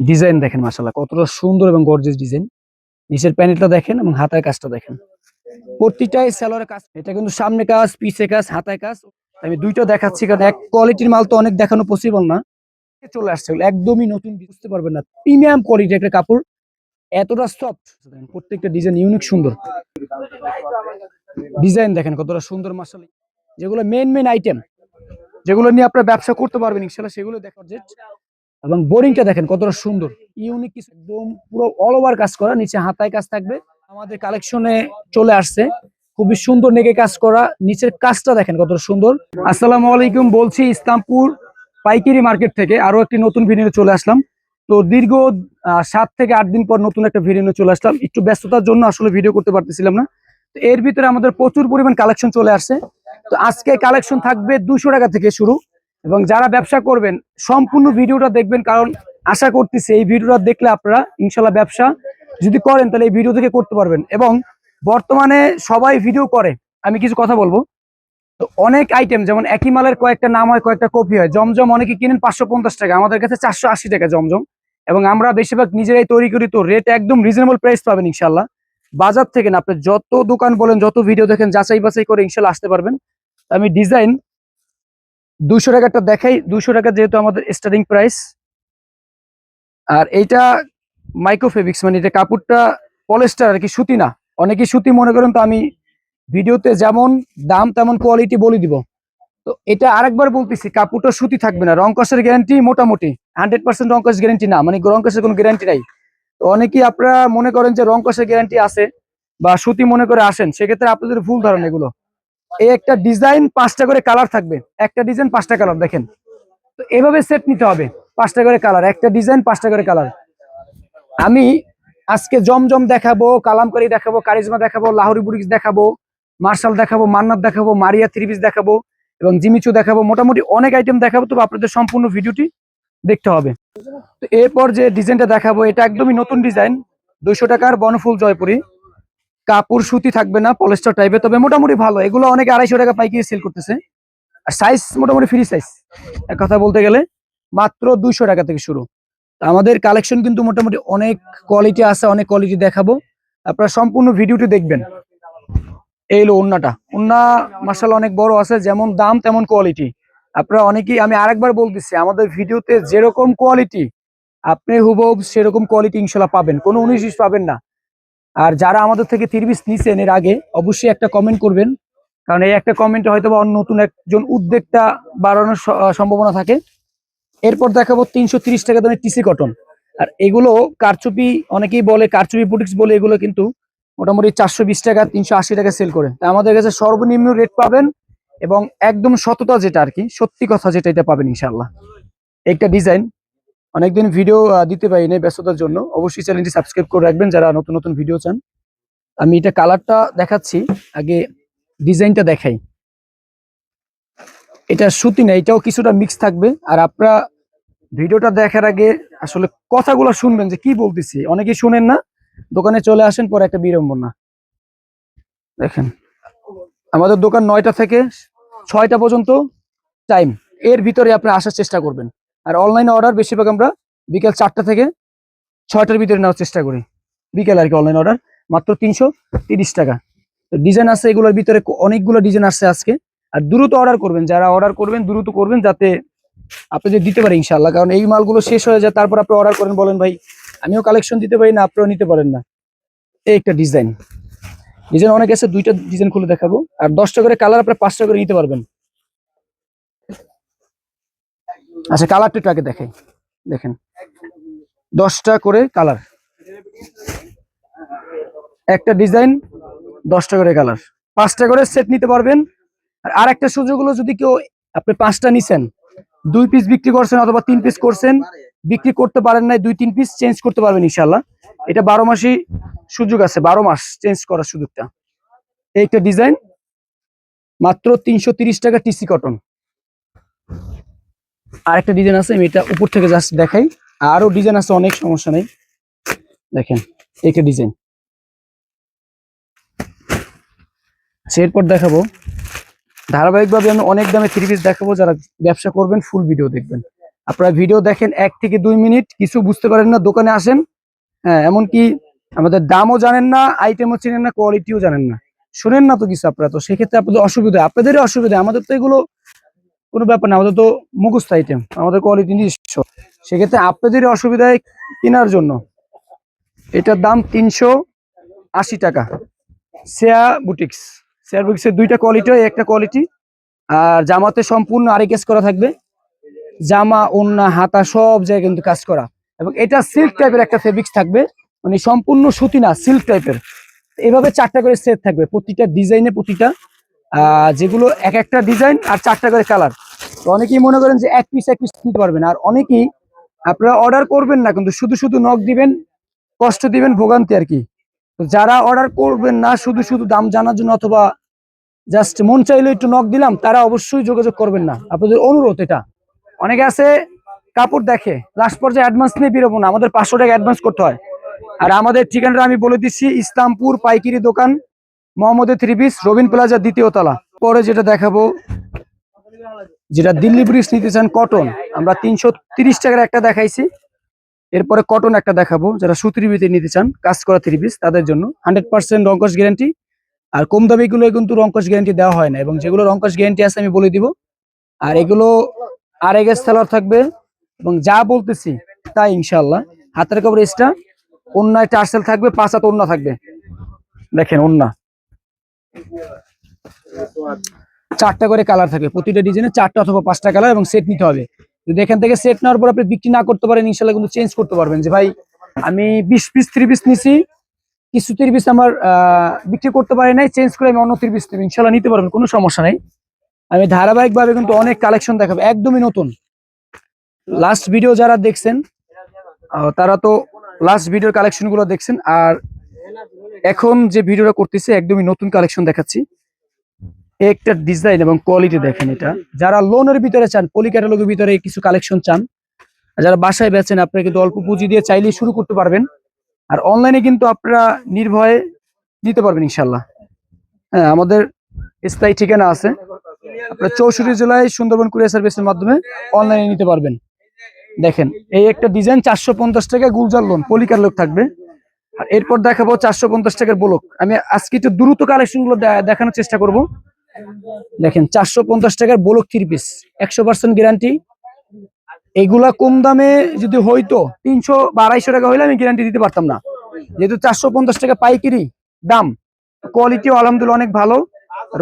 Design দেখেন মাসাল্লাহ কতটা সুন্দর এবং গর্জিয়াস ডিজাইন। নিচের প্যানেলটা দেখেন এবং হাতায় কাজটা দেখেন। প্রতিটাই সেলোয়ারের কাজ। এটা কিন্তু সামনে কাজ, পিছে কাজ, হাতায় কাজ। আমি দুইটা দেখাচ্ছি কারণ এক কোয়ালিটির মাল তো অনেক দেখানো পসিবল না। চলে আসছে একদমই নতুন, বুঝতে পারবেন না। প্রিমিয়াম কোয়ালিটি একটা কাপড়। এতটা সফট প্রত্যেকটা ডিজাইন ইউনিক সুন্দর। ডিজাইন দেখেন, কতটা সুন্দর মাসাল যেগুলো মেন মেন আইটেম যেগুলো নিয়ে আপনার ব্যবসা করতে পারবেন ইনশাল্লাহ সেগুলো দেখার এবং বোরিংটা দেখেন কতটা সুন্দর। ইউনিক কিছু একদম পুরো অল ওভার কাজ করা, নিচে হাতায় কাজ থাকবে। আমাদের কালেকশনে চলে আসছে। খুবই সুন্দর নেগে কাজ করা, নিচের কাজটা দেখেন কতটা সুন্দর। আসসালামু আলাইকুম, বলছি ইসলামপুর পাইকারি মার্কেট থেকে আরও একটি নতুন ভিডিও চলে আসলাম। তো দীর্ঘ সাত থেকে আট দিন পর নতুন একটা ভিডিও চলে আসলাম। একটু ব্যস্ততার জন্য আসলে ভিডিও করতে পারতেছিলাম না। তো এর ভিতরে আমাদের প্রচুর পরিমাণ কালেকশন চলে আসছে। তো আজকে কালেকশন থাকবে দুশো টাকা থেকে শুরু। এবং যারা ব্যবসা করবেন, সম্পূর্ণ ভিডিওটা দেখবেন কারণ আশা করতেছি এই ভিডিওটা দেখলে আপনারা ইনশাল্লাহ ব্যবসা যদি করেন তাহলে এই ভিডিও থেকে করতে পারবেন। এবং বর্তমানে সবাই ভিডিও করে। আমি কিছু কথা বলব। তো অনেক আইটেম যেমন একই মালের কয়েকটা নাম হয়, কয়েকটা কপি হয়। জমজম অনেকে কিনেন পাঁচশো পঞ্চাশ টাকা। আমাদের কাছে চারশো আশি টাকা জমজম। এবং আমরা বেশিরভাগ নিজেরাই তৈরি করি তো রেট একদম রিজনেবল প্রাইস পাবেন ইনশাল্লাহ। বাজার থেকে না, আপনি যত দোকান বলেন, যত ভিডিও দেখেন যাচাই বাছাই করে ইনশাল্লাহ আসতে পারবেন। আমি ডিজাইন দুশো টাকাটা দেখাই। দুশো টাকা যেহেতু আমাদের স্টার্টিং প্রাইস আর এইটা মাইক্রোফেবিক্স মানে এটা কাপড়টা পলেস্টার আর কি সুতি না। অনেকে সুতি মনে করেন, তো আমি ভিডিওতে যেমন দাম তেমন কোয়ালিটি বলে দিব। তো এটা আরেকবার বলতেছি, কাপড়টা সুতি থাকবে না। রং কষের গ্যারান্টি মোটামুটি। হান্ড্রেড পার্সেন্ট রং কষ গ্যারান্টি না মানে রং কষের কোনো গ্যারান্টি নাই। তো অনেকেই আপনারা মনে করেন যে রং কষের গ্যারান্টি আছে বা সুতি মনে করে আসেন, সেক্ষেত্রে আপনাদের ভুল ধারণা এগুলো। এই একটা ডিজাইন পাঁচটা করে কালার থাকবে। একটা ডিজাইন পাঁচটা কালার, দেখেন। তো এভাবে সেট নিতে হবে, পাঁচটা করে কালার। একটা ডিজাইন, পাঁচটা করে কালার। আমি আজকে জমজম দেখাবো, কালামকারি দেখাবো, কারিজমা দেখাবো, লাহোরি বুরিক্স দেখাবো, মার্শাল দেখাবো, মান্নাত দেখাবো, মারিয়া থ্রি পিস দেখাবো এবং জিমিচু দেখাবো। মোটামুটি অনেক আইটেম দেখাবো, তবে আপনাদের সম্পূর্ণ ভিডিওটি দেখতে হবে। তো এরপর যে ডিজাইনটা দেখাবো, এটা একদমই নতুন ডিজাইন, দুইশো টাকার বনফুল জয়পুরি। কাপড় সুতি থাকবে না পলেস্টার টাইপের তবে মোটামুটি ভালো। এগুলো অনেকে আড়াইশো টাকা পাইকারি সেল করতেছে। আর সাইজ মোটামুটি ফ্রি সাইজ এক কথা বলতে গেলে মাত্র দুইশো টাকা থেকে শুরু। আমাদের কালেকশন কিন্তু মোটামুটি অনেক কোয়ালিটি আছে, অনেক কোয়ালিটি দেখাবো। আপনারা সম্পূর্ণ ভিডিওটি দেখবেন। এই হলো ওন্নাটা। ওন্না মার্শাল অনেক বড় আছে, যেমন দাম তেমন কোয়ালিটি আপনারা অনেকেই, আমি আরেকবার বলতেছি, আমাদের ভিডিওতে যেরকম কোয়ালিটি আপনি হুবহুব সেরকম কোয়ালিটি ইনশাল্লাহ পাবেন। কোনো উনিশ পাবেন না। আর যারা আমাদের থেকে তিরবিশ নিছেন এর আগে, অবশ্যই একটা কমেন্ট করবেন। কারণ এই একটা কমেন্টে হয়তো বা অন্য নতুন একজন উদ্যোগটা বাড়ানোর সম্ভাবনা থাকে। এরপর দেখাবো তিনশো তিরিশ টাকা দামের টিসি কটন আর এগুলো কারচুপি, অনেকেই বলে কারচুপি বুটিক্স বলে এগুলো কিন্তু মোটামুটি চারশো বিশ টাকা, তিনশো আশি টাকা সেল করে। তা আমাদের কাছে সর্বনিম্ন রেট পাবেন এবং একদম সততা যেটা আর কি, সত্যি কথা যেটা এটা পাবেন ইনশাল্লাহ একটা ডিজাইন অনেকদিন ভিডিও দিতে পারি না ব্যস্ততার জন্য। অবশ্যই চ্যানেলটি সাবস্ক্রাইব করে রাখবেন যারা নতুন নতুন ভিডিও চান। আমি এটা কালারটা দেখাচ্ছি। আগে ডিজাইনটা দেখাই। এটা সুতি না, এটাও কিছুটা মিক্স থাকবে। আর আপনারা ভিডিওটা দেখার আগে আসলে কথাগুলো শুনবেন যে কি বলতেছি। অনেকেই শুনেন না, দোকানে চলে আসেন, পরে একটা বিড়ম্বনা। দেখেন, আমাদের দোকান নয়টা থেকে ছয়টা পর্যন্ত টাইম এর ভিতরে আপনি আসার চেষ্টা করবেন। আর অনলাইন অর্ডার বেশিরভাগ আমরা বিকেল চারটা থেকে ছয়টার ভিতরে নেওয়ার চেষ্টা করি। বিকেল আর কি অনলাইন অর্ডার মাত্র তিনশো তিরিশ টাকা। তো ডিজাইন আছে এগুলোর ভিতরে অনেকগুলো ডিজাইন আসছে আজকে। আর দ্রুত অর্ডার করবেন, যারা অর্ডার করবেন, দ্রুত করবেন যাতে আপনি যে দিতে পারেন ইনশাল্লাহ কারণ এই মালগুলো শেষ হয়ে যায়, তারপর আপনি অর্ডার করেন, বলেন, ভাই, আমিও কালেকশন দিতে পারি না, আপনিও নিতে পারেন না। এই একটা ডিজাইন ডিজাইন অনেক আছে, দুইটা ডিজাইন খুলে দেখাবো। আর দশটা করে কালার আপনি পাঁচটা করে নিতে পারবেন। আচ্ছা কালারটা একটু আগে দেখাই। দেখেন। দশটা করে কালার একটা ডিজাইন দশটা করে কালার পাঁচটা করে সেট নিতে পারবেন। আর আরেকটা সুযোগ হলো যদি কেউ, আপনি পাঁচটা নিছেন, দুই পিস বিক্রি করছেন অথবা তিন পিস করছেন, বিক্রি করতে পারেন নাই, দুই, তিন পিস চেঞ্জ করতে পারবেন ইনশাল্লাহ এটা বারো মাসই সুযোগ আছে, বারো মাস চেঞ্জ করার সুযোগটা। এই একটা ডিজাইন মাত্র তিনশো টাকা টিসি কটন আরেকটা ডিজাইন আছে, আমি এটা উপর থেকে জাস্ট দেখাই। আরও ডিজাইন আছে, অনেক সমস্যা নেই। দেখেন একটা ডিজাইন এরপর দেখাবো। ধারাবাহিকভাবে আমি অনেক দামে থ্রি পিস দেখাবো, যারা ব্যবসা করবেন ফুল ভিডিও দেখবেন। আপনারা ভিডিও দেখেন এক থেকে দুই মিনিট, কিছু বুঝতে পারেন না, দোকানে আসেন। হ্যাঁ এমনকি আমাদের দামও জানেন না আইটেমও চেনেন না কোয়ালিটিও জানেন না। শোনেন না তো কিছু আপনারা, তো সেক্ষেত্রে আপনাদের অসুবিধা আপনাদেরই অসুবিধা আমাদের তো এগুলো কোনো ব্যাপার না, আমাদের তো মুখস্থ আইটেম আমাদের কোয়ালিটি নিজস্ব। সেক্ষেত্রে আপনাদের অসুবিধায় কেনার জন্য এটার দাম তিনশো আশি টাকা। সেয়া বুটিক্স সেয়া বুটিক্সের দুইটা কোয়ালিটি হয়, একটা কোয়ালিটি আর জামাতে সম্পূর্ণ আরেকেস করা থাকবে। জামা, ওন্না, হাতা সব জায়গায় কিন্তু কাজ করা। এবং এটা সিল্ক টাইপের একটা ফেব্রিক্স থাকবে মানে সম্পূর্ণ সুতি না সিল্ক টাইপের এভাবে চারটা করে সেট থাকবে, প্রতিটা ডিজাইনে প্রতিটা যেগুলো এক একটা ডিজাইন আর চারটা করে কালার তো অনেকেই মনে করেন যে এক পিস এক পিস নিতে পারবেন। আর অনেকেই আপনারা অর্ডার করবেন না, কিন্তু শুধু শুধু নখ দিবেন, কষ্ট দিবেন, ভোগান্তি আর কি। তো যারা অর্ডার করবেন না, শুধু শুধু দাম জানার জন্য অথবা জাস্ট মন চাইলে একটু নখ দিলাম, তারা অবশ্যই যোগাযোগ করবেন না। আপনাদের অনুরোধ এটা। অনেকে আছে, কাপড় দেখে লাস্ট পর্যায়ে অ্যাডভান্স নিয়ে বেরোবো না, আমাদের পাঁচশো টাকা অ্যাডভান্স করতে হয়। আর আমাদের ঠিকানাটা আমি বলে দিচ্ছি, ইসলামপুর পাইকারি দোকান মোহাম্মদের থ্রি পিস রবিন প্লাজা দ্বিতীয় তলা। পরে যেটা দেখাবো, যেটা দিল্লি ব্রিজ নিতে চান কটন আমরা তিনশো তিরিশ টাকার একটা দেখাইছি। এরপরে কটন একটা দেখাবো, যারা সুতির ভিতরে নিতে চান, কাজ করা থ্রি পিস তাদের জন্য। হান্ড্রেড পার্সেন্ট রঙ্কশ গ্যারান্টি আর কম দামি গুলো কিন্তু রঙ্কশ গ্যারান্টি দেওয়া হয় না, এবং যেগুলো রঙ্কশ গ্যারান্টি আছে আমি বলে দিব। আর এগুলো আর এগের সেলার থাকবে, এবং যা বলতেছি তাই ইনশাল্লাহ হাতের কাপড় এক্সট্রা অন্যায় টার্সেল থাকবে, পাঁচ হাত অন্য থাকবে। দেখেন অন্য চারটা করে কালার থাকবে প্রতিটা ডিজাইনে চারটা অথবা পাঁচটা কালার এবং সেট নিতে হবে। যদি এখান থেকে সেট নেওয়ার পর আপনি বিক্রি না করতে পারেন, ইনশাল্লাহ কিন্তু চেঞ্জ করতে পারবেন যে, ভাই, আমি বিশ পিস থ্রি পিস নিছি, কিছু থ্রি পিস আমার বিক্রি করতে পারি নাই চেঞ্জ করে আমি অন্য থ্রি পিস নেব। ইনশাল্লাহ নিতে পারবেন, কোনো সমস্যা নেই। আমি ধারাবাহিকভাবে কিন্তু অনেক কালেকশন দেখাবো, একদমই নতুন। লাস্ট ভিডিও যারা দেখছেন তারা তো লাস্ট ভিডিওর কালেকশনগুলো দেখছেন, আর এখন যে ভিডিওটা করতেছি, একদমই নতুন কালেকশন দেখাচ্ছি। একটা ডিজাইন এবং কোয়ালিটি দেখেন এটা। যারা লোনের ভিতরে চান পলি ক্যাটালগের ভিতরে কিছু কালেকশন চান যারা বাসায় বেচেন, আপনারা কিন্তু অল্প পুঁজি দিয়ে চাইলেই শুরু করতে পারবেন। আর অনলাইনে কিন্তু আপনারা নির্ভয়ে নিতে পারবেন ইনশাল্লাহ হ্যাঁ আমাদের স্থায়ী ঠিকানা আছে। আপনারা চৌষট্টি জেলায় সুন্দরবন কুরিয়ার সার্ভিসের মাধ্যমে অনলাইনে নিতে পারবেন। দেখেন, এই একটা ডিজাইন চারশো পঞ্চাশ টাকা গুলজার লোন পলিকার লোক থাকবে। আর এরপর দেখাবো চারশো পঞ্চাশ টাকার ব্লক। আমি আজকে একটু দ্রুত কালেকশনগুলো দেখানোর চেষ্টা করব। দেখেন, চারশো পঞ্চাশ টাকার ব্লক থ্রি পিস একশো পার্সেন্ট গ্যারান্টি এগুলা কম দামে যদি হইতো তিনশো বা আড়াইশো টাকা হইলে আমি গ্যারান্টি দিতে পারতাম না। যেহেতু চারশো পঞ্চাশ টাকা পাইকারি দাম কোয়ালিটিও আলহামদুলিল্লাহ অনেক ভালো।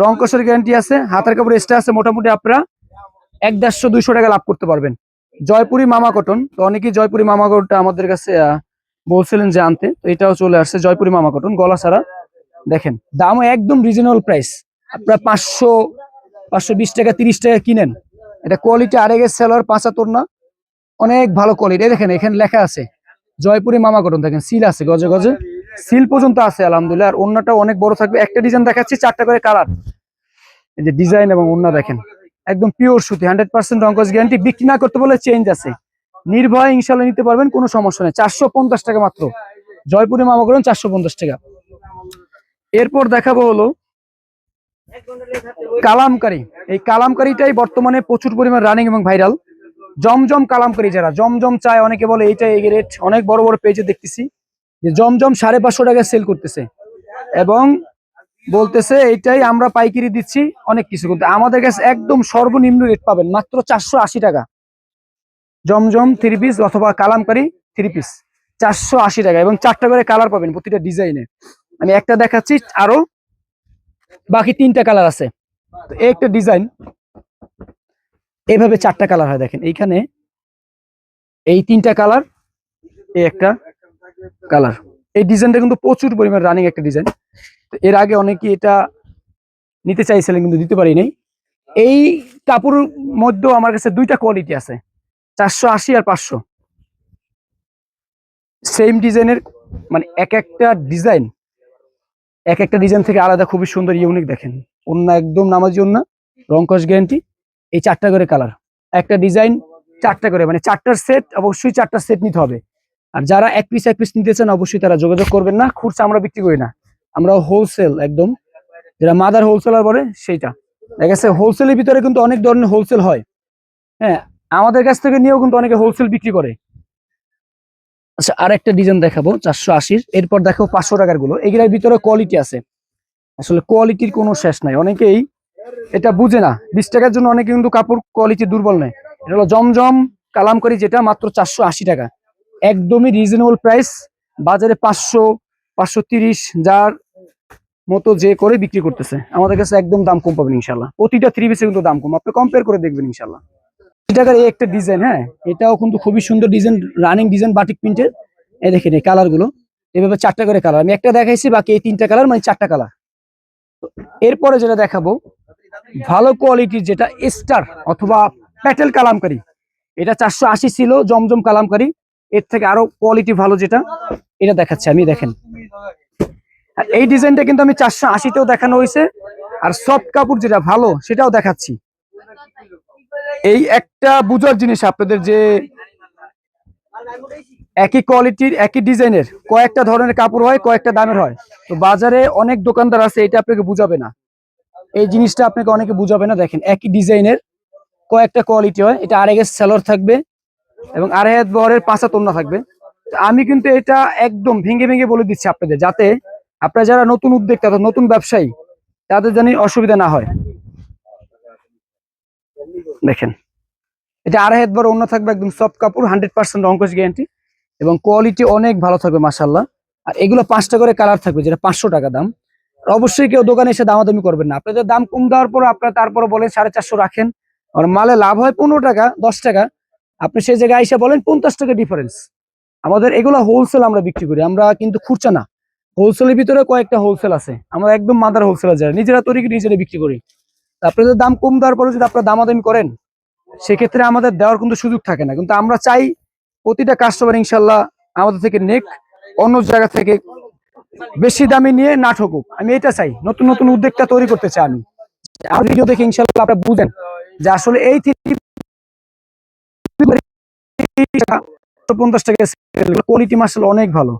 রং কষের গ্যারান্টি আছে, হাতের কাপড় এক্সট্রা আছে, মোটামুটি আপনারা এক দেড়শো দুইশো টাকা লাভ করতে পারবেন। জয়পুরি মামা কটন তো অনেকেই জয়পুরি মামা কটনটা আমাদের কাছে বলছিলেন যে আনতে, তো এটাও চলে আসছে জয়পুরি মামা কটন, গলা ছাড়া। দেখেন, দামও একদম রিজনেবল প্রাইস আপনারা পাঁচশো পাঁচশো বিশ টাকা, তিরিশ টাকা কিনেন। এটা কোয়ালিটি আরেগের সেলার পাঁচাত্তর না? অনেক ভালো কোয়ালিটি দেখেন, এখানে লেখা আছে, জয়পুরি মামা কটন। দেখেন সিল আছে গজে গজে। সিল পর্যন্ত আছে, আলহামদুলিল্লাহ। আর অন্যটাও অনেক বড় থাকবে। একটা ডিজাইন দেখাচ্ছি, চারটা করে কালার এই যে ডিজাইন এবং অন্য দেখেন, একদম পিওর সুতি হান্ড্রেড পার্সেন্ট রঙ্কস গ্যারান্টি বিক্রি না করতে বলে চেঞ্জ আছে। নির্ভয় ইনশাল্লাহ নিতে পারবেন, কোনো সমস্যা নেই। চারশো পঞ্চাশ টাকা মাত্র। জয়পুরে মামা করেন চারশো পঞ্চাশ টাকা। এরপর দেখাবো হলো কালামকারী। এই কালামকারীটাই বর্তমানে প্রচুর পরিমাণ রানিং এবং ভাইরাল জমজম কালামকারী যারা, জমজম চায়, অনেকে বলে এইটা এই রেট অনেক বড় বড় পেজে দেখতেছি যে জমজম সাড়ে পাঁচশো টাকা সেল করতেছে। এবং বলতেছে এইটাই আমরা পাইকারি দিচ্ছি অনেক কিছু। কিন্তু আমাদের কাছে একদম সর্বনিম্ন রেট পাবেন, মাত্র চারশো আশি টাকা। জমজম থ্রি পিস অথবা কালামকারি থ্রি পিস চারশো আশি টাকা এবং চারটা করে কালার পাবেন প্রতিটা ডিজাইনে আমি একটা দেখাচ্ছি, আরও বাকি তিনটা কালার আছে। তো একটা ডিজাইন এইভাবে চারটা কালার হয়, দেখেন। এইখানে এই তিনটা কালার এই একটা কালার এই ডিজাইনটা কিন্তু প্রচুর পরিমাণ রানিং একটা ডিজাইন এর আগে অনেকে এটা নিতে চাইছিলেন কিন্তু দিতে পারি নাই এই কাপড়ের মধ্যেও আমার কাছে দুইটা কোয়ালিটি আছে। চারশো আশি আর পাঁচশো। সেম ডিজাইনের মানে এক একটা ডিজাইন এক একটা ডিজাইন থেকে আলাদা খুবই সুন্দর ইউনিক দেখেন। অন্য একদম নামাজি অন্য রংকশ গ্যারান্টি এই চারটা করে কালার একটা ডিজাইন চারটা করে মানে চারটার সেট অবশ্যই চারটা সেট নিতে হবে। আর যারা এক পিস এক পিস নিতে চান, অবশ্যই তারা যোগাযোগ করবেন না, খুচরা আমরা বিক্রি করি না। আমরা হোলসেল একদম, যেটা মাদার হোলসেলার বলে, সেইটা। দেখা গেছে হোলসেলের ভিতরে কিন্তু অনেক ধরনের হোলসেল হয়। হ্যাঁ আমাদের কাছ থেকে নিয়েও কিন্তু অনেকে হোলসেল বিক্রি করে। আচ্ছা আর একটা ডিজাইন দেখাবো, চারশো আশির। এরপর দেখো পাঁচশো টাকারগুলো। এগুলোর ভিতরে কোয়ালিটি আছে। আসলে কোয়ালিটির কোনো শেষ নাই। অনেকেই এটা বুঝে না। বিশ টাকার জন্য অনেকে কিন্তু কাপড় কোয়ালিটি দুর্বল নেয়। এটা হলো জমজম কালামকারি যেটা মাত্র চারশো আশি টাকা। একদমই রিজনেবল প্রাইস বাজারে পাঁচশো পাঁচশো তিরিশ, যার মতো যে করে বিক্রি করতেছে। আমাদের কাছে একদম দাম কম পাবেন ইনশাল্লাহ প্রতিটা থ্রি পিসে কিন্তু দাম কম। আপনি কম্পেয়ার করে দেখবেন ইনশাল্লাহ একটা ডিজাইন হ্যাঁ? এটাও কিন্তু খুবই সুন্দর ডিজাইন রানিং ডিজাইন বাটিক প্রিন্টের এভাবে করে কালার আমি একটা দেখাইছি, বাকি এই তিনটা কালার মানে চারটা কালার এরপরে যেটা দেখাবো, ভালো কোয়ালিটির যেটা স্টার অথবা প্যাটেল কালামকারি, এটা চারশো আশি ছিল, জমজম কালামকারি। এর থেকে আরও কোয়ালিটি ভালো যেটা, এটা দেখাচ্ছি আমি, দেখেন। এই ডিজাইনটা কিন্তু আমি চারশো আশিতেও দেখানো হয়েছে আর সফট কাপড় যেটা ভালো, সেটাও দেখাচ্ছি। এই একটা বুঝার জিনিস আপনাদের যে একই কোয়ালিটির একই ডিজাইনের কয়েকটা ধরনের কাপড় হয়, কয়েকটা দামের হয়। তো বাজারে অনেক দোকানদার আছে, এটা আপনাকে বুঝাবে না। এই জিনিসটা আপনাকে অনেকে বুঝাবে না, দেখেন, একই ডিজাইনের কয়েকটা কোয়ালিটি হয়, এটা আড়াই গেজ সেলর থাকবে এবং আড়াই হাত বহরের পাঁচা তন্না থাকবে। আমি কিন্তু এটা একদম ভেঙে ভেঙে বলে দিচ্ছি আপনাদের, যাতে আপনারা যারা নতুন উদ্যোক্তা নতুন ব্যবসায়ী, তাদের জানি অসুবিধা না হয়। দেখেন। এটা আড়াই হাত বড় অন্য থাকবে একদম সফট কাপড় হান্ড্রেড পার্সেন্ট অঙ্কশ গ্যারান্টি এবং কোয়ালিটি অনেক ভালো থাকবে মাসাল্লাহ আর এগুলো পাঁচটা করে কালার থাকবে, যেটা পাঁচশো টাকা দাম। অবশ্যই কেউ দোকানে এসে দামাদামি করবেন না। আপনাদের দাম কম দেওয়ার পর আপনারা তারপরে বলেন সাড়ে চারশো রাখেন। আর মালে লাভ হয় পনেরো টাকা, দশ টাকা। আপনি সেই জায়গায় এসে বলেন পঞ্চাশ টাকা ডিফারেন্স আমাদের এগুলো হোলসেল আমরা বিক্রি করি, আমরা কিন্তু খুচরা না। হোলসেলের ভিতরে কয়েকটা হোলসেল আছে। আমরা একদম মাদার হোলসেলার যারা নিজেরা তৈরি নিজেরা বিক্রি করি। তা আপনাদের দাম কম দেওয়ার পরে যদি আপনারা দামাদামি করেন, সেক্ষেত্রে আমাদের দেওয়ার কিন্তু সুযোগ থাকে না। কিন্তু আমরা চাই প্রতিটা কাস্টমার ইনশাল্লাহ আমাদের থেকে নেক, অন্য জায়গা থেকে বেশি দামে নিয়ে না ঠকুক। আমি এটা চাই, নতুন নতুন উদ্যোগটা তৈরি করতে চাই আমি। ভিডিও দেখে ইনশাল্লাহ আপনারা বুঝেন যে আসলে এই পঞ্চাশ টাকা কোয়ালিটি মার্শাল অনেক ভালো।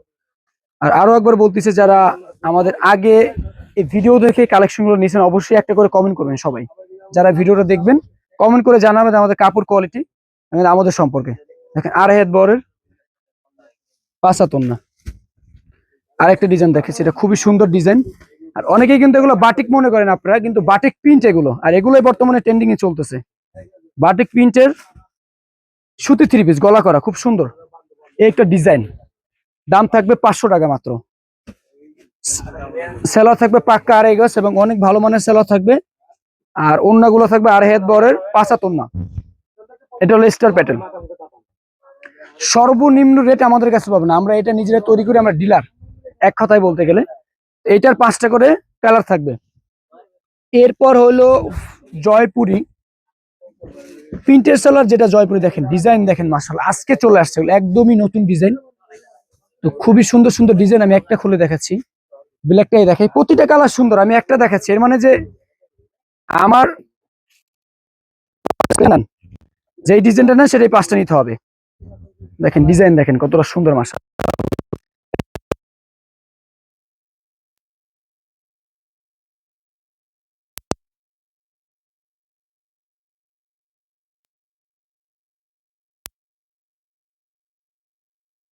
আর আরও একবার বলতেছে, যারা আমাদের আগে এই ভিডিও দেখে কালেকশনগুলো নিয়েছেন, অবশ্যই একটা করে কমেন্ট করবেন সবাই। যারা ভিডিওটা দেখবেন কমেন্ট করে জানাবেন আমাদের কাপড় কোয়ালিটি আমাদের সম্পর্কে। দেখেন আর হেড বরের পাঁচাতন না আরেকটা ডিজাইন দেখেছি এটা খুবই সুন্দর ডিজাইন আর অনেকেই কিন্তু এগুলো বাটিক মনে করেন আপনারা, কিন্তু বাটিক প্রিন্ট এগুলো, আর এগুলোই বর্তমানে ট্রেন্ডিং এ চলতেছে বাটিক প্রিন্টের সুতি থ্রি পিস গলা করা, খুব সুন্দর। এই একটা ডিজাইন দাম থাকবে পাঁচশো টাকা মাত্র। সেলার থাকবে পাক্কা আড়াই গাছ এবং অনেক ভালো মানের সেলার থাকবে। আর অন্যগুলো থাকবে আড়াই হাত বরের পাঁচাত অন্য এটা হলো স্টার প্যাটার্ন সর্বনিম্ন রেট আমাদের কাছে পাবে না আমরা এটা নিজেরা তৈরি করি, আমরা ডিলার। এক কথায় বলতে গেলে। এইটার পাঁচটা করে কালার থাকবে। এরপর হলো জয়পুরি। প্রিন্টের সেলার যেটা জয়পুরি দেখেন, ডিজাইন দেখেন মাসাল আজকে চলে আসছে, একদমই নতুন ডিজাইন। তো খুবই সুন্দর সুন্দর ডিজাইন আমি একটা খুলে দেখাচ্ছি। ব্ল্যাকটাই দেখাই। প্রতিটা কালার সুন্দর, আমি একটা দেখাচ্ছি। এর মানে যে আমার যে ডিজাইনটা না সেটাই পাঁচটা নিতে হবে। দেখেন ডিজাইন দেখেন, কতটা সুন্দর মাসা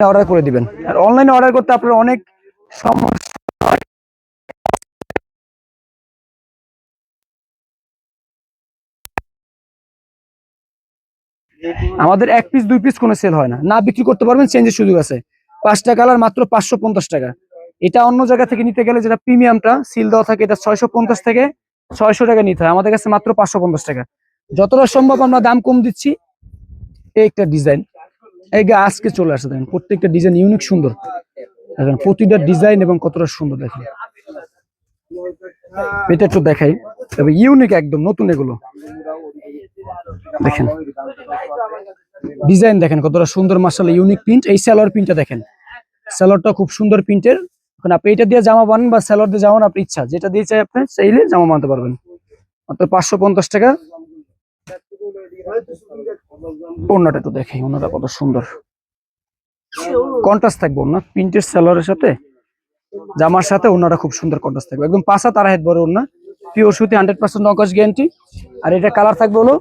অর্ডার করে দিবেন। আর অনলাইনে অর্ডার করতে আপনার অনেক সমস্যা আমাদের এক পিস দুই পিস কোনো সেল হয় না। না বিক্রি করতে পারবেন চেঞ্জের সুযোগ আছে। পাঁচটা কালার মাত্র পাঁচশো পঞ্চাশ টাকা। এটা অন্য জায়গা থেকে নিতে গেলে যেটা প্রিমিয়ামটা সিল দেওয়া থাকে এটা ছয়শো পঞ্চাশ থেকে ছয়শো টাকা নিতে হয়। আমাদের কাছে মাত্র পাঁচশো পঞ্চাশ টাকা। যতটা সম্ভব আমরা দাম কম দিচ্ছি। এই একটা ডিজাইন এই আজকে চলে আসছে দেখেন, প্রত্যেকটা ডিজাইন ইউনিক সুন্দর। দেখেন, প্রতিটা ডিজাইন এবং কতটা সুন্দর দেখেন। এটা একটু দেখাই। তবে ইউনিক একদম, নতুন এগুলো। দেখেন ডিজাইন দেখেন, কতটা সুন্দর মার্শাল ইউনিক প্রিন্ট এই স্যালোয়ার প্রিন্টটা দেখেন। স্যালোয়ারটা খুব সুন্দর প্রিন্টের এখন আপনি এটা দিয়ে জামা বানান বা স্যালোয়ার দিয়ে জামা আপনার ইচ্ছা, যেটা দিয়ে চাই আপনি চাইলে জামা বানাতে পারবেন। মাত্র পাঁচশো পঞ্চাশ টাকা। অন্যটা একটু দেখি অন্যটা কত সুন্দর। কন্ট্রাস্ট থাকবে অন্য প্রিন্টের স্যালোয়ারের সাথে। জামার সাথে ওনারা খুব সুন্দর কন্ট্রাস্ট থাকবে। একদম পাঁচা তারা হেড বড় অন্য পিওর সুতি হান্ড্রেড পার্সেন্ট নকশ গ্যারান্টি আর এটা কালার থাকবে হলো,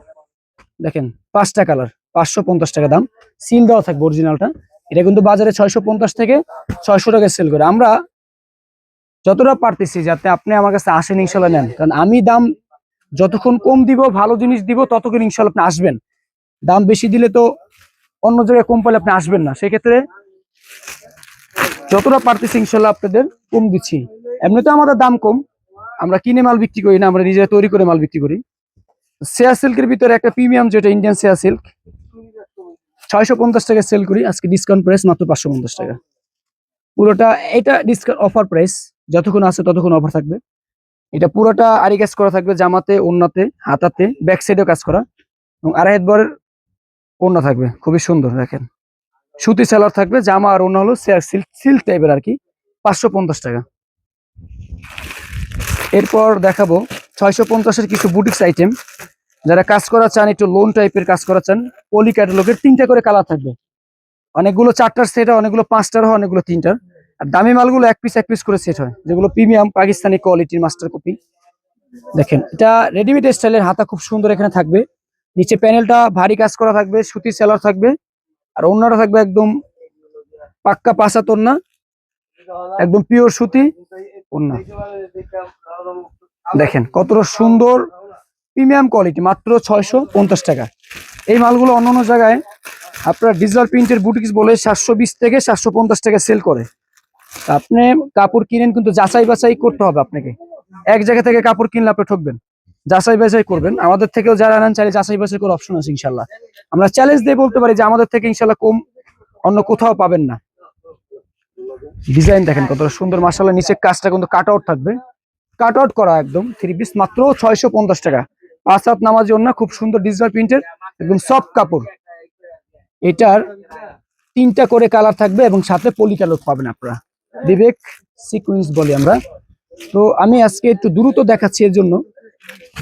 দেখেন, পাঁচটা কালার পাঁচশো পঞ্চাশ টাকা দাম। সিল দেওয়া থাকবে অরিজিনালটা এটা কিন্তু বাজারে ছয়শো পঞ্চাশ থেকে ছয়শো টাকা সেল করে। আমরা যতটা পারতেছি যাতে আপনি আমার কাছে আসেন, ইনশাল্লাহ নেন। কারণ আমি দাম যতক্ষণ কম দিব, ভালো জিনিস দিব, ততক্ষণ ইনশাল্লাহ আপনি আসবেন। দাম বেশি দিলে তো অন্য জায়গায় কম পেলে আপনি আসবেন না। সেক্ষেত্রে যতটা পারতেছি ইনশাল্লাহ আপনাদের কম দিচ্ছি। এমনিতে আমাদের দাম কম। আমরা কিনে মাল বিক্রি করি না, আমরা নিজেরা তৈরি করে মাল বিক্রি করি। শেয়া সিল্কের ভিতরে একটা প্রিমিয়াম যেটা ইন্ডিয়ান শেয়া সিল্ক ছয়শো পঞ্চাশ টাকা সেল করি। আজকে ডিসকাউন্ট প্রাইস মাত্র পাঁচশো পঞ্চাশ টাকা। পুরোটা এটা ডিসকাউন্ট অফার প্রাইস যতক্ষণ আছে ততক্ষণ অফার থাকবে। এটা পুরোটা আরি কাজ করা থাকবে জামাতে ওন্নাতে হাতাতে ব্যাক সাইডেও কাজ করা। এবং আড়াই বরের ওন্না থাকবে, খুবই সুন্দর, দেখেন। সুতি সেলার থাকবে, জামা আর ওন্না হলো সিল্ক সিল্ক টাইপের আর কি, পাঁচশো পঞ্চাশ টাকা। এরপর দেখাবো ছয়শো পঞ্চাশের কিছু বুটিক্স আইটেম যারা কাজ করা চান, একটু লোন টাইপের কাজ করা চান পলি ক্যাটালগের তিনটা করে কালার থাকবে। অনেকগুলো চারটার সেট হয়, অনেকগুলো পাঁচটার হয়, অনেকগুলো তিনটার। আর দামি মালগুলো এক পিস এক পিস করে সেট হয়, যেগুলো প্রিমিয়াম পাকিস্তানি কোয়ালিটির মাস্টার কপি দেখেন, এটা রেডিমেড স্টাইলের হাতা খুব সুন্দর এখানে থাকবে। নিচে প্যানেলটা ভারী কাজ করা থাকবে সুতি সেলার থাকবে, আর অন্যটা থাকবে একদম পাক্কা পাশা তোন্না একদম পিওর সুতি ওন্না দেখেন কতটা সুন্দর প্রিমিয়াম কোয়ালিটি মাত্র ছয়শো পঞ্চাশ টাকা। এই মালগুলো অন্য অন্য জায়গায় আপনার ডিজিটাল প্রিন্টের বুটিক্স বলে সাতশো বিশ থেকে সাতশো পঞ্চাশ টাকা সেল করে। আপনি কাপড় কিনেন কিন্তু যাচাই বাছাই করতে হবে আপনাকে। এক জায়গা থেকে কাপড় কিনলে আপনি ঠকবেন। যাচাই বাছাই করবেন। আমাদের থেকেও যারা আনেন চাইলে যাচাই বাছাই করে অপশন আছে ইনশাল্লাহ আমরা চ্যালেঞ্জ দিয়ে বলতে পারি যে আমাদের থেকে ইনশাল্লাহ কম, অন্য কোথাও পাবেন না। ডিজাইন দেখেন কতটা সুন্দর মাসাল্লাহ নিচে কাজটা কিন্তু কাট আউট থাকবে। কাট আউট করা একদম থ্রি পিস মাত্র ছয়শো পঞ্চাশ টাকা। পাঁচ হাত জন্য খুব সুন্দর ডিজিটাল প্রিন্টের একদম সফট কাপড়। এটার তিনটা করে কালার থাকবে এবং সাথে পলি কালার পাবেন আপনারা। বিবেক সিকুয়েন্স বলি আমরা। তো আমি আজকে একটু দ্রুত দেখাচ্ছি এর জন্য।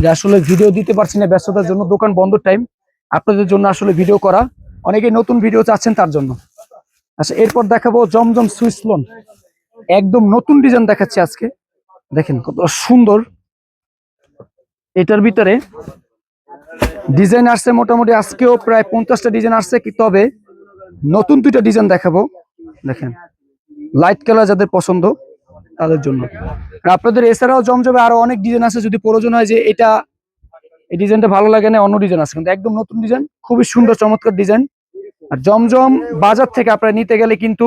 যে আসলে ভিডিও দিতে পারছি না ব্যস্ততার জন্য, দোকান বন্ধ টাইম আপনাদের জন্য আসলে ভিডিও করা। অনেকে নতুন ভিডিও চাচ্ছেন তার জন্য। আচ্ছা এরপর দেখাবো জমজম সুইস লোন একদম নতুন ডিজাইন দেখাচ্ছি আজকে। দেখেন কত সুন্দর। এটার ভিতরে ডিজাইন আসছে মোটামুটি আজকেও প্রায় পঞ্চাশটা ডিজাইন আসছে, কি তবে নতুন দুইটা ডিজাইন দেখাবো। দেখেন লাইট কালার যাদের পছন্দ। তাদের জন্য। আপনাদের এছাড়াও জমজমে আরও অনেক ডিজাইন আছে, যদি প্রয়োজন হয় যে এটা, এই ডিজাইনটা ভালো লাগে না, অন্য ডিজাইন আছে। কিন্তু একদম নতুন ডিজাইন খুবই সুন্দর, চমৎকার ডিজাইন আর জমজম বাজার থেকে আপনারা নিতে গেলে কিন্তু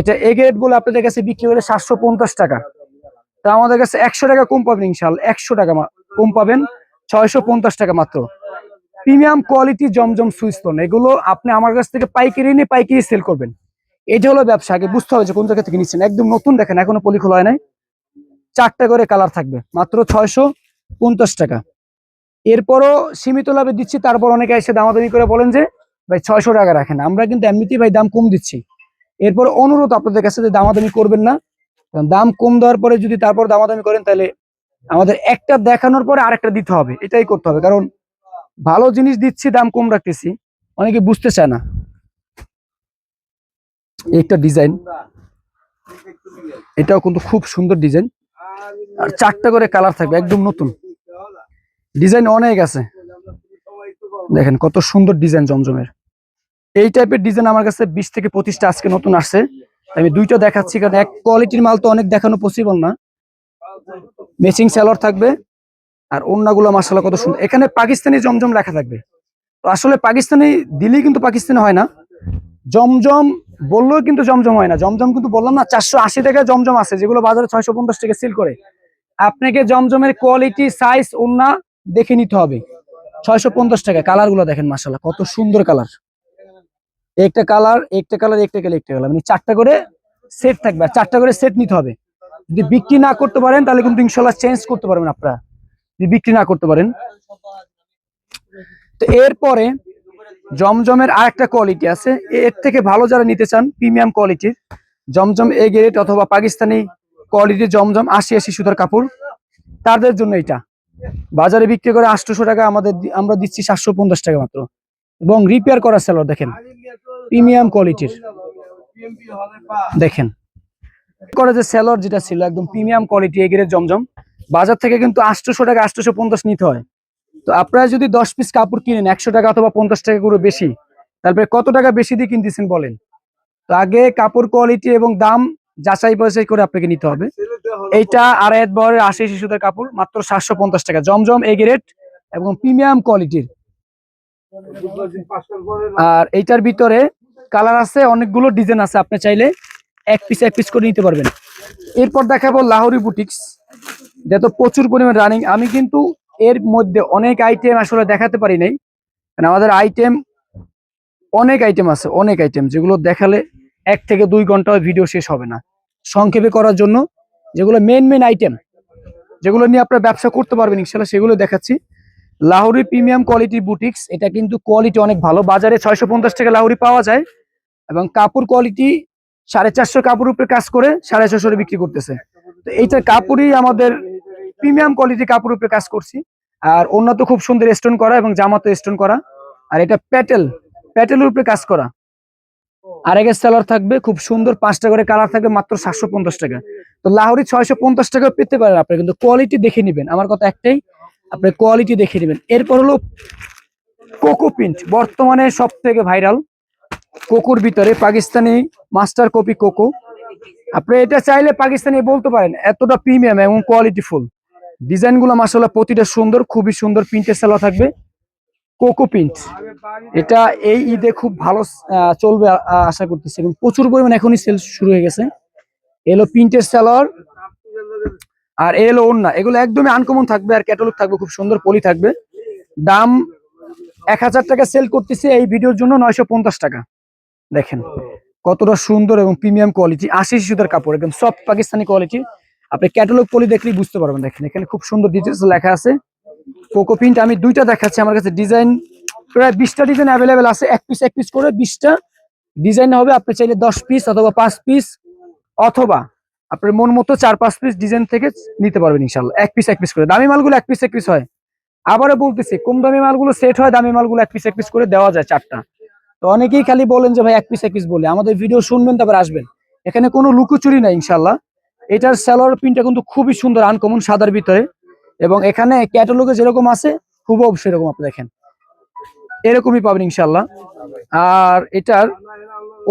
এটা এ গ্রেড বলে আপনাদের কাছে বিক্রি করে সাতশো পঞ্চাশ টাকা। তা আমাদের কাছে একশো টাকা কম পাবেন ইনশাল একশো টাকা কম পাবেন, ছয়শো পঞ্চাশ টাকা মাত্র। প্রিমিয়াম কোয়ালিটি জমজম সুইস্তন এগুলো আপনি আমার কাছ থেকে পাইকারি নিয়ে পাইকারি সেল করবেন। এটা হলো ব্যবসা, আগে বুঝতে হবে যে কোন জায়গা থেকে নিচ্ছেন। একদম নতুন দেখেন, এখনও পলি খোলা হয় নাই। চারটা করে কালার থাকবে, মাত্র ছয়শো পঞ্চাশ টাকা। এরপরও সীমিত লাভে দিচ্ছি, তারপর অনেকে এসে দামাদামি করে বলেন যে, ভাই, ছয়শো টাকা রাখেন। আমরা কিন্তু এমনিতেই ভাই দাম কম দিচ্ছি। এরপর অনুরোধ আপনাদের কাছে যে দামাদামি করবেন না, কারণ দাম কম দেওয়ার পরে যদি তারপর দামাদামি করেন, তাহলে আমাদের একটা দেখানোর পরে আরেকটা দিতে হবে। এটাই করতে হবে, কারণ ভালো জিনিস দিচ্ছি, দাম কম রাখতেছি। অনেকে বুঝতে চায় না। একটা ডিজাইন। এটাও কিন্তু খুব সুন্দর ডিজাইন। আর চারটা করে কালার থাকবে, একদম নতুন। ডিজাইন অনেক আছে। দেখেন কত সুন্দর ডিজাইন জমজমের। এই টাইপের ডিজাইন আমার কাছে বিশ থেকে পঁচিশটা আজকে নতুন আসছে। আমি দুইটা দেখাচ্ছি কারণ এক কোয়ালিটির মাল তো অনেক দেখানো পসিবল না। মেচিং সেলর থাকবে। আর অন্যগুলো মাসালা কত সুন্দর। এখানে পাকিস্তানি জমজম লেখা থাকবে। তো আসলে পাকিস্তানি দিলেই কিন্তু পাকিস্তানি হয় না। জমজম বললেও কিন্তু জমজম হয় না। জমজম কিন্তু বললাম না, চারশো আশি টাকায় জমজম আছে, যেগুলো বাজারে ছয়শো পঞ্চাশ টাকা সেল করে। আপনাকে জমজমের কোয়ালিটি সাইজ ওন্না দেখে নিতে হবে। ছয়শো পঞ্চাশ টাকা কালারগুলো দেখেন মাসাল্লাহ কত সুন্দর কালার একটা কালার একটা কালার একটা কালার একটা কালার মানে চারটা করে সেট থাকবে, আর চারটা করে সেট নিতে হবে। যদি বিক্রি না করতে পারেন, তাহলে কিন্তু ইনশাল্লাহ চেঞ্জ করতে পারবেন আপনারা। যদি বিক্রি না করতে পারেন। তো এরপরে জমজমের আর একটা কোয়ালিটি আছে এর থেকে ভালো যারা নিতে চান প্রিমিয়াম কোয়ালিটির জমজম এ গ্রেড অথবা পাকিস্তানি কোয়ালিটির জমজম আশি আশি সুতার কাপড়, তাদের জন্য এটা। বাজারে বিক্রি করে আটশোশো টাকা আমাদের আমরা দিচ্ছি সাতশো পঞ্চাশ টাকা মাত্র। এবং রিপেয়ার করা সেলর দেখেন প্রিমিয়াম কোয়ালিটির দেখেন, করে যে সেলর যেটা ছিল একদম প্রিমিয়াম কোয়ালিটি এগের জমজম, বাজার থেকে কিন্তু আটশোশো টাকা, আটশোশো পঞ্চাশ নিতে হয়। তো আপনারা যদি দশ পিস কাপড় কিনেন, একশো টাকা অথবা পঞ্চাশ টাকা করে বেশি তারপরে কত টাকা বেশি দিয়ে কিনতেছেন বলেন? তো আগে কাপড় কোয়ালিটি এবং দাম যাচাই বাছাই করে আপনাকে নিতে হবে। এইটা আড়াই হাত বহরের আশি শিশুদের কাপড়, মাত্র সাতশো পঞ্চাশ টাকা। জমজম এ গ্রেড এবং প্রিমিয়াম কোয়ালিটির আর এইটার ভিতরে কালার আছে, অনেকগুলো ডিজাইন আছে, আপনি চাইলে এক পিস এক পিস করে নিতে পারবেন। এরপর দেখাবো লাহোরি বুটিক্স এটা তো প্রচুর পরিমাণ রানিং আমি কিন্তু এর মধ্যে অনেক আইটেম আসলে দেখাতে পারি নাই। কারণ আমাদের আইটেম অনেক আইটেম আছে, অনেক আইটেম যেগুলো দেখালে এক থেকে দুই ঘণ্টা ভিডিও শেষ হবে না। সংক্ষেপে করার জন্য যেগুলো মেন মেন আইটেম যেগুলো নিয়ে আপনারা ব্যবসা করতে পারবেন ইনশাল্লাহ সেগুলো দেখাচ্ছি। লাহোরি প্রিমিয়াম কোয়ালিটি বুটিক্স এটা কিন্তু কোয়ালিটি অনেক ভালো। বাজারে ছয়শো পঞ্চাশ টাকা লাহোরি পাওয়া যায় এবং কাপড় কোয়ালিটি সাড়ে চারশো কাপড় উপরে কাজ করে সাড়ে ছশো বিক্রি করতেছে। তো এইটার কাপড়ই আমাদের প্রিমিয়াম কোয়ালিটি কাপড় উপরে কাজ করছি। আর অন্য তো খুব সুন্দর স্টোন করা এবং জামা তো স্টোন করা। আর এটা প্যাটেল প্যাটেলের উপরে কাজ করা। আর আরেকের সেলার থাকবে, খুব সুন্দর পাঁচটা করে কালার থাকবে মাত্র সাতশো পঞ্চাশ টাকা। তো লাহরি ছয়শো পঞ্চাশ টাকা পেতে পারেন আপনি, কিন্তু কোয়ালিটি দেখে নেবেন। আমার কথা একটাই, আপনি কোয়ালিটি দেখে নেবেন। এরপর হলো কোকো প্রিন্ট বর্তমানে সব থেকে ভাইরাল কোকোর ভিতরে পাকিস্তানি মাস্টার কপি কোকো। আপনি এটা চাইলে পাকিস্তানি বলতে পারেন, এতটা প্রিমিয়াম এবং কোয়ালিটি ডিজাইনগুলো মাসাল্লাহ প্রতিটা সুন্দর, খুবই সুন্দর প্রিন্টের সেলা থাকবে। Coco print. এটা এই ঈদে খুব ভালো চলবে আশা করতেছি। এবং প্রচুর পরিমাণ এখনই সেল শুরু হয়ে গেছে। এলো প্রিন্টের সেলার আর এলো ওন্না এগুলো একদমই আনকমন থাকবে আর ক্যাটালগ থাকবে, খুব সুন্দর পলি থাকবে। দাম এক হাজার টাকা সেল করতেছে এই ভিডিওর জন্য নয়শো পঞ্চাশ টাকা। দেখেন, কতটা সুন্দর এবং প্রিমিয়াম কোয়ালিটি আশি শিশুদের কাপড়, একদম সফট পাকিস্তানি কোয়ালিটি আপনি ক্যাটালগ পলি দেখলেই বুঝতে পারবেন, দেখেন, এখানে খুব সুন্দর ডিটেলস লেখা আছে। কোকো প্রিন্ট আমি দুইটা দেখাচ্ছি, আমার কাছে ডিজাইন প্রায় বিশটা ডিজাইন অ্যাভেলেবেল আছে, এক পিস এক পিস করে বিশটা ডিজাইন হবে, আপনি চাইলে দশ পিস অথবা পাঁচ পিস অথবা আপনার মন মতো চার, পাঁচ পিস ডিজাইন থেকে নিতে পারবেন ইনশাল্লাহ এক পিস এক পিস করে। দামি মালগুলো এক পিস এক পিস হয়। আবারও বলতেছি, কম দামি মালগুলো সেট হয়, দামি মালগুলো এক পিস এক পিস করে দেওয়া যায় চারটা। তো অনেকেই খালি বলেন যে, ভাই, এক পিস এক পিস বলে। আমাদের ভিডিও শুনবেন, তারপর আসবেন। এখানে কোনো লুকোচুরি নাই ইনশাল্লাহ এটার স্যালোয়ার প্রিন্টটা কিন্তু খুবই সুন্দর আনকমন সাদার ভিতরে। এবং এখানে ক্যাটালগে যেরকম আছে, হুবহু সেরকম আপনি দেখেন। এরকমই পাবেন ইনশাল্লাহ আর এটার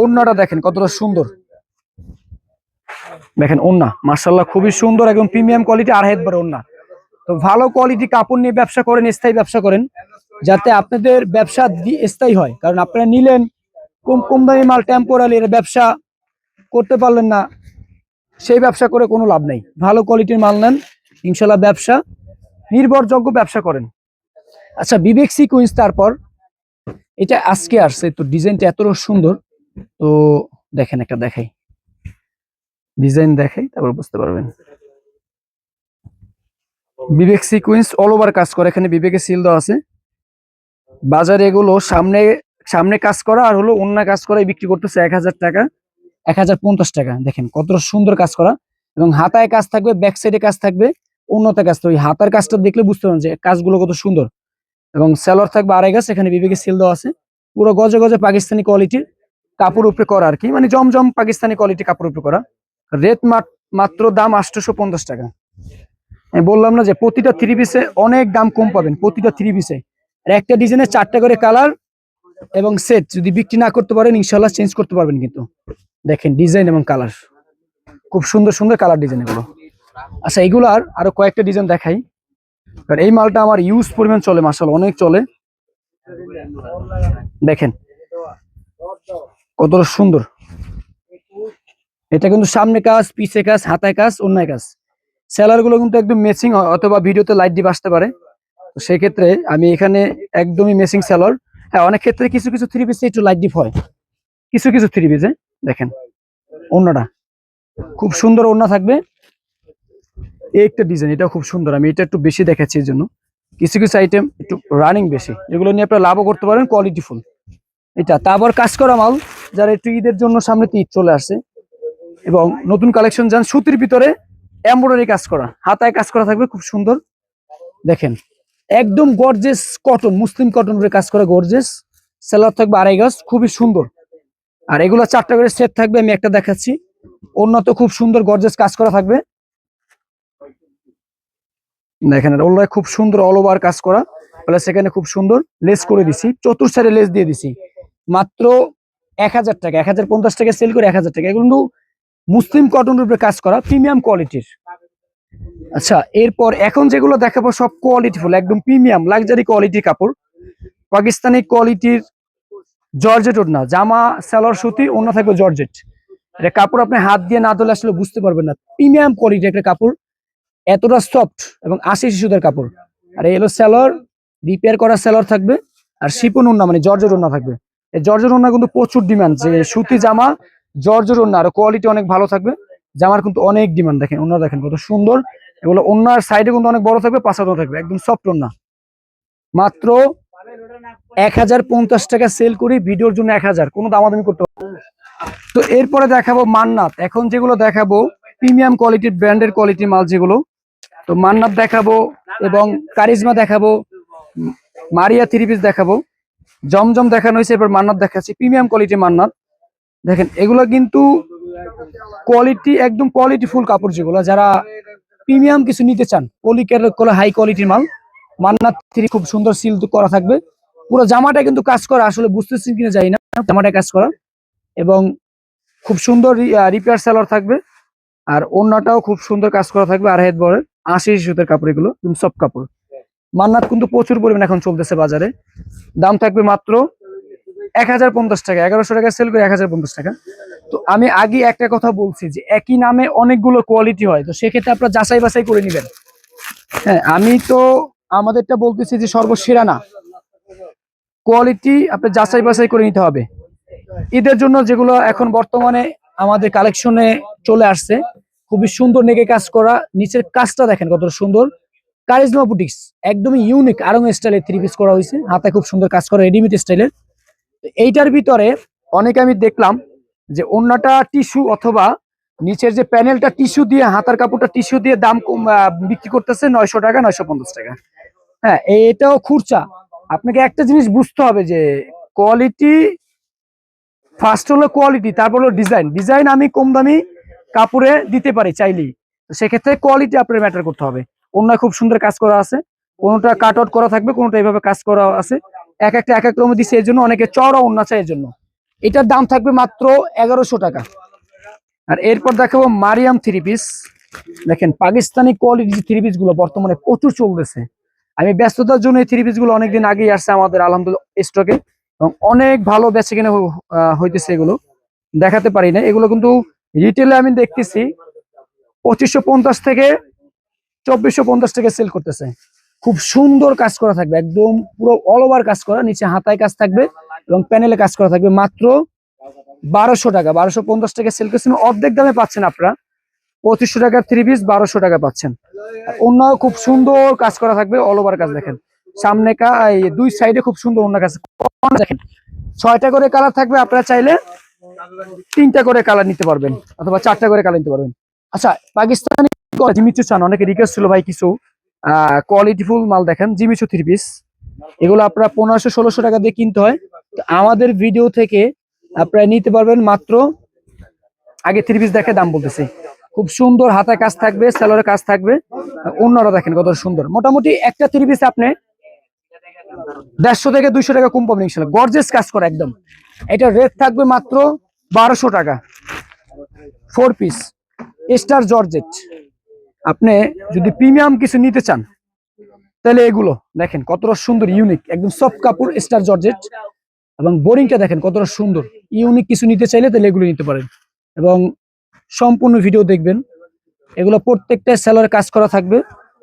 ওন্নাটা দেখেন, কতটা সুন্দর। দেখেন ওন্না মার্শাল্লাহ খুবই সুন্দর একদম প্রিমিয়াম কোয়ালিটি আর হেদবার ওন্না। তো ভালো কোয়ালিটি কাপড় নিয়ে ব্যবসা করেন, স্থায়ী ব্যবসা করেন, যাতে আপনাদের ব্যবসা স্থায়ী হয়। কারণ আপনারা নিলেন কম কম দামি মাল টেম্পোরালি ব্যবসা করতে পারলেন না। সেই ব্যবসা করে কোনো লাভ নেই। ভালো কোয়ালিটির মাল নেন, ইনশাল্লাহ ব্যবসা, নির্ভরযোগ্য ব্যবসা করেন। আচ্ছা বিবেক সিকুয়েন্স তারপর। এটা আজকে আসছে, তো ডিজাইনটা এত সুন্দর। তো দেখেন একটা দেখাই। ডিজাইন দেখাই, তারপর বুঝতে পারবেন। বিবেক সিকুয়েন্স অল ওভার কাজ করে, এখানে বিবেকের সিল দেওয়া আছে। বাজারে এগুলো সামনে সামনে কাজ করা আর হলো অন্য কাজ করা বিক্রি করতেছে এক হাজার টাকা। এক হাজার পঞ্চাশ টাকা। দেখেন কতটা সুন্দর কাজ করা। এবং হাতায় কাজ থাকবে ব্যাক সাইডে কাজ থাকবে, উন্নত কাজ। ওই হাতার কাজটা দেখলে বুঝতে পারবেন যে কাজগুলো কত সুন্দর। এবং সেলর থাকবে আড়াই গাছ, এখানে বিবেকের সিল দেওয়া আছে। পুরো গজে গজে পাকিস্তানি কোয়ালিটির কাপড় উপরে করা আর কি। মানে জমজম পাকিস্তানি কোয়ালিটি কাপড় উপরে করা। রেট মাত্র দাম আটশোশো পঞ্চাশ টাকা। আমি বললাম না যে প্রতিটা থ্রি পিসে অনেক দাম কম পাবেন, প্রতিটা থ্রি পিসে আর একটা ডিজাইনের চারটা করে কালার এবং সেট যদি বিক্রি না করতে পারেন ইনশাল্লাহ চেঞ্জ করতে পারবেন কিন্তু। দেখেন ডিজাইন এবং কালার খুব সুন্দর সুন্দর কালার ডিজাইন এগুলো। আচ্ছা এগুলার আরও কয়েকটা ডিজাইন দেখাই। কারণ এই মালটা আমার ইউজ পরিমাণ চলে মাসাল অনেক চলে। দেখেন, কতটা সুন্দর। এটা কিন্তু সামনে কাজ, পিছে কাজ, হাতায় কাজ, অন্যায় কাজ। সেলারগুলো কিন্তু একদম মেসিং অথবা ভিডিওতে লাইট ডিপ আসতে পারে। সেক্ষেত্রে আমি এখানে একদমই মেসিং সেলার হ্যাঁ অনেক ক্ষেত্রে কিছু কিছু থ্রি পিসে একটু লাইট ডিপ হয়। কিছু কিছু থ্রি পিসে দেখেন অন্যটা খুব সুন্দর ওড়না থাকবে। এই একটা ডিজাইন এটা খুব সুন্দর, আমি এটা একটু বেশি দেখাচ্ছি এর জন্য। কিছু কিছু আইটেম একটু রানিং বেশি, এগুলো নিয়ে আপনারা লাভও করতে পারেন কোয়ালিটি ফুল এটা তারপর কাজ করা মাল, যারা একটু ঈদের জন্য সামনে তো ঈদ চলে আসে এবং নতুন কালেকশন যান, সুতির ভিতরে এমব্রয়ডারি কাজ করা, হাতায় কাজ করা থাকবে, খুব সুন্দর। দেখেন একদম গর্জেস কটন মুসলিম কটন করে কাজ করা গর্জেস সেলার থাকবে আড়াই গাছ খুবই সুন্দর। আর এগুলো চারটা করে সেট থাকবে, আমি একটা দেখাচ্ছি। অন্য তো খুব সুন্দর গর্জেস কাজ করা থাকবে। দেখেন ওগুলো খুব সুন্দর অল ওভার কাজ করা। প্লাস সেখানে খুব সুন্দর লেস করে দিছি। চতুর সাইডে লেস দিয়ে দিছি। মাত্র এক হাজার টাকা, এক হাজার পঞ্চাশ টাকা সেল করে এক হাজার টাকা। এগুলো মুসলিম কটনের উপরে কাজ করা প্রিমিয়াম কোয়ালিটির আচ্ছা এরপর এখন যেগুলো দেখাবো সব কোয়ালিটি ফুল, একদম প্রিমিয়াম লাক্সারি কোয়ালিটির কাপড়। পাকিস্তানি কোয়ালিটির জর্জেট না জামা, সালোয়ার, সুতি অন্য থাকবে জর্জেট। এটা কাপড় আপনি হাত দিয়ে না ধরলে আসলে বুঝতে পারবেন না। প্রিমিয়াম কোয়ালিটি একটা কাপড়, এতটা সফট এবং আশি শিশুদের কাপড়। আর এলো স্যালোয়ার রিপেয়ার করা স্যালোয়ার থাকবে, আর শিপন ওড়না মানে জর্জের ওড়না থাকবে। এই জর্জের ওড়না কিন্তু প্রচুর ডিমান্ড যে সুতি জামা জর্জের ওড়না, আর কোয়ালিটি অনেক ভালো থাকবে। জামার কিন্তু অনেক ডিমান্ড দেখেন, ওনার দেখেন কত সুন্দর। এগুলো ওনার সাইডে কিন্তু অনেক বড় থাকবে পাশানো থাকবে, একদম সফট ওড়না। মাত্র এক হাজার পঞ্চাশ টাকা সেল করি, ভিডিওর জন্য এক হাজার, কোনো দামাদামি করতে তো এরপরে দেখাবো মান্নাত। এখন যেগুলো দেখাবো প্রিমিয়াম কোয়ালিটির ব্র্যান্ডের কোয়ালিটি মাল যেগুলো, তো মান্নাত দেখাবো এবং কারিজমা দেখাবো, মারিয়া থ্রি পিস দেখাবো। জমজম দেখানো হয়েছে এবার মান্নাত দেখাচ্ছি প্রিমিয়াম কোয়ালিটি মান্নাত। দেখেন, এগুলো কিন্তু কোয়ালিটি একদম কোয়ালিটি ফুল কাপড় যেগুলো, যারা প্রিমিয়াম কিছু নিতে চান পলিকের হাই কোয়ালিটির মাল, মান্নাত থ্রি খুব সুন্দর সিল করা থাকবে। পুরো জামাটা কিন্তু কাজ করা, আসলে বুঝতেছি কিনা যাই না, জামাটা কাজ করা। এবং খুব সুন্দর রিপেয়ার সেলার থাকবে, আর অন্যটাও খুব সুন্দর কাজ করা থাকবে আর হেড বরের আশি সুতের কাপড় এগুলো সব কাপড়। মান্নাত কিন্তু প্রচুর পরিমাণ এখন চলতেছে বাজারে। দাম থাকবে মাত্র এক হাজার পঞ্চাশ টাকা, এগারোশো টাকা সেল করে এক হাজার পঞ্চাশ টাকা। তো আমি আগে একটা কথা বলছি যে একই নামে অনেকগুলো কোয়ালিটি হয়, তো সেক্ষেত্রে আপনারা যাচাই বাছাই করে নেবেন। হ্যাঁ আমি তো আমাদেরটা বলতেছি যে সর্বসেরা না কোয়ালিটি আপনি যাচাই বাছাই করে নিতে হবে। ঈদের জন্য যেগুলো এখন বর্তমানে আমাদের কালেকশনে চলে আসছে, খুবই সুন্দর নেগে কাজ করা, নিচের কাজটা দেখেন কত সুন্দর। কারিজমা বুটিক্স একদমই ইউনিক আরং স্টাইলের থ্রি পিস করা হয়েছে। হাতে খুব সুন্দর কাজ করা রেডিমেড স্টাইলের এইটার ভিতরে অনেকে আমি দেখলাম যে অন্যটা টিস্যু অথবা নিচের যে প্যানেলটা টিস্যু দিয়ে, হাতার কাপড়টা টিস্যু দিয়ে দাম বিক্রি করতেছে নয়শো টাকা, নয়শো পঞ্চাশ টাকা। হ্যাঁ এটাও খুরচা। আপনাকে একটা জিনিস বুঝতে হবে যে কোয়ালিটি ফার্স্ট হলো কোয়ালিটি তারপর হলো ডিজাইন ডিজাইন আমি কম দামি কাপড়ে দিতে পারি চাইলেই। সেক্ষেত্রে কোয়ালিটি আপনার ম্যাটার করতে হবে। অন্য খুব সুন্দর কাজ করা আছে। কোনোটা কাট আউট করা থাকবে, কোনোটা এইভাবে কাজ করা আছে। এক একটা, এক এক রকম দিচ্ছে, এর জন্য অনেকে চড়া অন্য চাই এর জন্য। এটার দাম থাকবে মাত্র এগারোশো টাকা। আর এরপর দেখাবো মারিয়াম থ্রি পিস দেখেন, পাকিস্তানি কোয়ালিটি থ্রি পিসগুলো বর্তমানে প্রচুর চলতেছে। আমি ব্যস্ততার জন্য এই থ্রি পিসগুলো অনেকদিন আগেই আসছে আমাদের আলহামদুলিল্লাহ স্টকে এবং অনেক ভালো বেচে কিনে হইতেছে এগুলো। দেখাতে পারি না। এগুলো কিন্তু রিটেলে আমি দেখতেছি পঁচিশশো পঞ্চাশ থেকে চব্বিশশো পঞ্চাশ থেকে সেল করতেছে। খুব সুন্দর কাজ করা থাকবে। একদম পুরো অল ওভার কাজ করা। নিচে হাতায় কাজ থাকবে। এবং প্যানেলে কাজ করা থাকবে মাত্র বারোশো টাকা। বারোশো পঞ্চাশ টাকা সেল করছেন। অর্ধেক দামে পাচ্ছেন আপনারা। পঁচিশশো টাকা থ্রি পিস বারোশো টাকা পাচ্ছেন। অন্য খুব সুন্দর কাজ করা থাকবে অল ওভার কাজ দেখেন। সামনে দুই সাইডে খুব সুন্দর অন্য কাজ দেখেন। ছয়টা করে কালার থাকবে, আপনারা চাইলে তিনটা করে কালার নিতে পারবেন অথবা চারটা করে কালার নিতে পারবেন। আচ্ছা পাকিস্তানি জিমিচু চান অনেকে রিকোয়েস্ট ছিল ভাই কিছু। কোয়ালিটি ফুল মাল দেখেন, জিমিচু থ্রি পিস এগুলো আপনারা পনেরোশো, ষোলোশো টাকা দিয়ে কিনতে হয়। আমাদের ভিডিও থেকে আপনারা নিতে পারবেন মাত্র আগে থ্রি পিস দেখে দাম বলতেছি। খুব সুন্দর হাতে কাজ থাকবে সেলোরে কাজ থাকবে। অন্যরা দেখেন কত সুন্দর। মোটামুটি একটা থ্রি পিস আপনি দেড়শো থেকে দুইশো টাকা কম পাবেন ইনশাল্লাহ। গর্জেস কাজ করা একদম। এটা রেট থাকবে মাত্র বারোশো টাকা। ফোর পিস স্টার জর্জেট আপনি যদি প্রিমিয়াম কিছু নিতে চান, তাহলে এগুলো দেখেন কতটা সুন্দর ইউনিক একদম সফট কাপড় স্টার জর্জেট এবং বোরিংটা দেখেন কতটা সুন্দর। ইউনিক কিছু নিতে চাইলে তাহলে এগুলো নিতে পারেন। এবং সম্পূর্ণ ভিডিও দেখবেন। এগুলো প্রত্যেকটা সেলার কাজ করা থাকবে।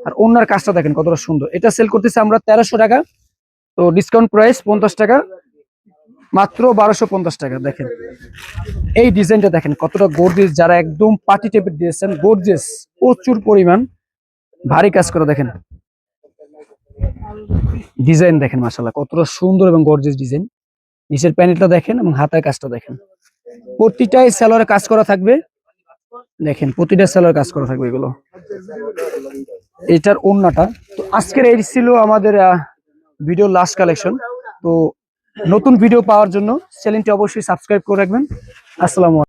আর অন্যার কাজটা দেখেন কতটা সুন্দর। এটা সেল করতেছে আমরা তেরোশো টাকা। তো ডিসকাউন্ট প্রাইস পঞ্চাশ টাকা। মাত্র বারোশো পঞ্চাশ টাকা, দেখেন। এই ডিজাইনটা দেখেন কতটা গোর্জেস যারা একদম পার্টি টাইপের দিয়েছেন গোর্জেস প্রচুর পরিমাণ ভারী কাজ করা, দেখেন। ডিজাইন দেখেন মাসাল্লাহ কতটা সুন্দর এবং গর্জেস ডিজাইন নিচের প্যানেলটা দেখেন এবং হাতের কাজটা দেখেন। প্রতিটাই সেলরে কাজ করা থাকবে। দেখেন, প্রতিটা সেলর কাজ করা থাকবে এগুলো। এটার অন্যটা তো আজকের এই ছিল আমাদের ভিডিও লাস্ট কালেকশন তো নতুন ভিডিও পাওয়ার জন্য চ্যানেলটি অবশ্যই সাবস্ক্রাইব করে রাখবেন। আসসালামু